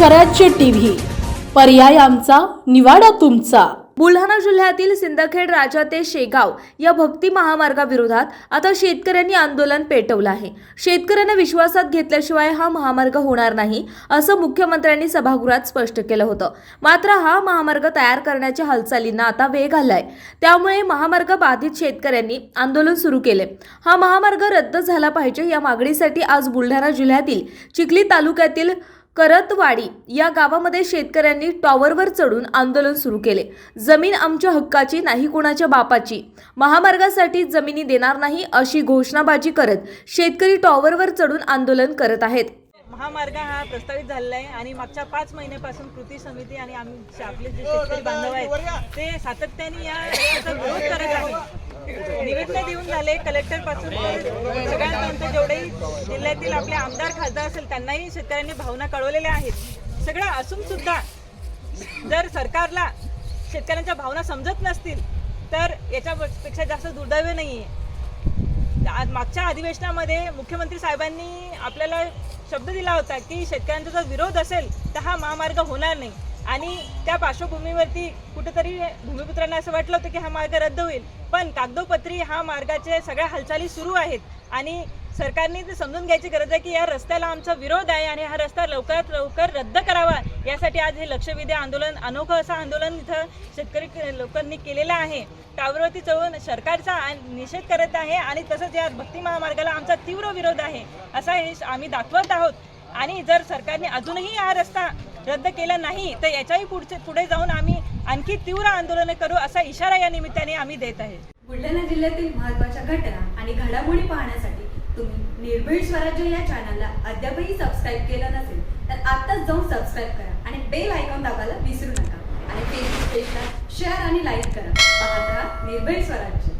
स्वराज्य टीव्ही. पर्याय आमचा निवाडा तुमचा. बुलढाणा जिल्ह्यातील सिंदखेड राजा ते शेगाव या भक्ती महामार्गाविरोधात आता शेतकऱ्यांनी आंदोलन पेटवलं आहे. शेतकऱ्यांना विश्वासात घेतल्याशिवाय हा महामार्ग होणार नाही असं मुख्यमंत्र्यांनी सभागृहात स्पष्ट केलं होतं. मात्र हा महामार्ग तयार करण्याच्या हालचालींना आता वेग आलाय. त्यामुळे महामार्ग बाधित शेतकऱ्यांनी आंदोलन सुरू केले हा महामार्ग रद्द झाला पाहिजे या मागणीसाठी आज बुलढाणा जिल्ह्यातील चिखली तालुक्यातील करतवाडी या गावामध्ये शेतकऱ्यांनी टॉवरवर चढून आंदोलन सुरू केले. जमीन आमच्या हक्काची नाही कोणाच्या बापाची. महामार्गासाठी जमिनी देणार नाही अशी घोषणाबाजी करत शेतकरी टॉवरवर चढून आंदोलन करत आहेत. महामार्ग हा प्रस्तावित झालेला आहे आणि मागच्या पाच महिन्यापासून कृती समिती आणि आमचे आपले जे शेतकरी बांधव आहेत ते सातत्याने या विरोध करत आहेत. निवेदन देऊन झाले. कलेक्टरपासून सगळ्यांपर्यंत जेवढेही जिल्ह्यातील आपले आमदार खासदार असेल त्यांनाही शेतकऱ्यांनी भावना कळवलेल्या आहेत. सगळं असून सुद्धा जर सरकारला शेतकऱ्यांच्या भावना समजत नसतील तर याच्यापेक्षा जास्त दुर्दैव नाही आहे आज मागच्या अधिवेशनामध्ये मुख्यमंत्री साहेबांनी आपल्याला शब्द दिला होता की शेतकऱ्यांचा जर विरोध असेल तर हा महामार्ग होणार नाही. आणि त्या पार्श्वभूमीवरती कुठेतरी भूमिपुत्रांना असं वाटलं होतं की हा मार्ग रद्द होईल. पण कागदोपत्री हा मार्गाचे सगळ्या हालचाली सुरू आहेत. आणि सरकारने ते समजून घ्यायची गरज आहे की या रस्त्याला आमचा विरोध आहे आणि हा रस्ता लवकरात लवकर रद्द करावा यासाठी आज हे लक्षवेधी आंदोलन अनोखं असं आंदोलन इथं शेतकरी लोकांनी केलेलं आहे. टावरवरती चढून सरकारचा निषेध करत आहे आणि तसंच या भक्ती महामार्गाला आमचा तीव्र विरोध आहे असा हे आम्ही दाखवत आहोत. आणि जर सरकारने अजूनही हा रस्ता रद्द केला नाही तर याच्याही पुढचे पुढे जाऊन आम्ही आणखी तीव्र आंदोलने करू असा इशारा या निमित्ताने आम्ही देत आहे. बुलढाणा जिल्ह्यातील महत्त्वाच्या घटना आणि घडामोडी पाहण्यासाठी तुम्ही निर्भीड स्वराज्य या चॅनलला अद्यापही सबस्क्राईब केलं नसेल तर आत्ताच जाऊन सबस्क्राईब करा आणि बेल आयकॉन दाबायला विसरू नका. आणि फेसबुक पेजला शेअर आणि लाईक करा. पाहत राहा निर्भीड स्वराज्य.